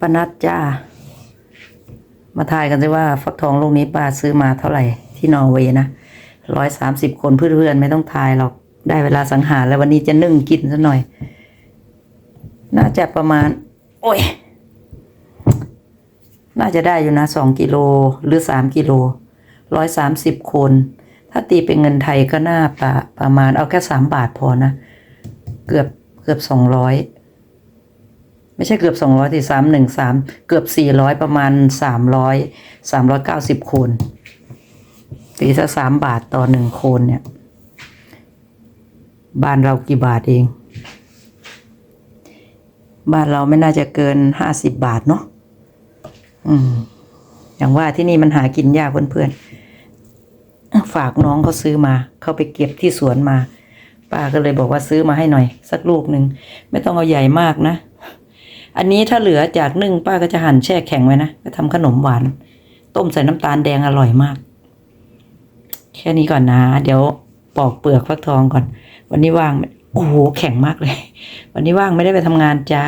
ปนัดจ้า มาทายกันสิว่าฟักทองลูกนี้ป้าซื้อมาเท่าไหร่ที่นอร์เวย์นะร้อยสามสิบคนเพื่อนๆไม่ต้องทายหรอก ได้เวลาสังหารแล้ววันนี้จะนึ่งกินซะหน่อย น่าจะประมาณ โอ้ย น่าจะได้อยู่นะสองกิโลหรือสามกิโลร้อยสามสิบคน ถ้าตีเป็นเงินไทยก็น่าประประมาณเอาแค่สามบาทพอนะ เกือบเกือบสองร้อย ไม่ใช่เกือบสองร้อยที่สามหนึ่งสามเกือบสี่ร้อยประมาณสามร้อยสามร้อยเก้าสิบคนตีสักสามบาทต่อหนึ่งคนเนี่ย บ้านเรากี่บาทเอง บ้านเราไม่น่าจะเกินห้าสิบบาทเนาะอืม อย่างว่าที่นี่มันหากินยากเพื่อนๆ ฝากน้องเขาซื้อมา เขาไปเก็บที่สวนมาป้าก็เลยบอกว่าซื้อมาให้หน่อย สักลูกหนึ่ง ไม่ต้องเอาใหญ่มากนะ อันนี้ถ้าเหลือจากนึ่งป้าก็จะหั่นแช่แข็งไว้นะไปทำขนมหวาน ต้มใส่น้ำตาลแดงอร่อยมาก แค่นี้ก่อนนะ เดี๋ยวปอกเปลือกฟักทองก่อน วันนี้ว่าง โอ้โห แข็งมากเลย วันนี้ว่างไม่ได้ไปทำงานจ้า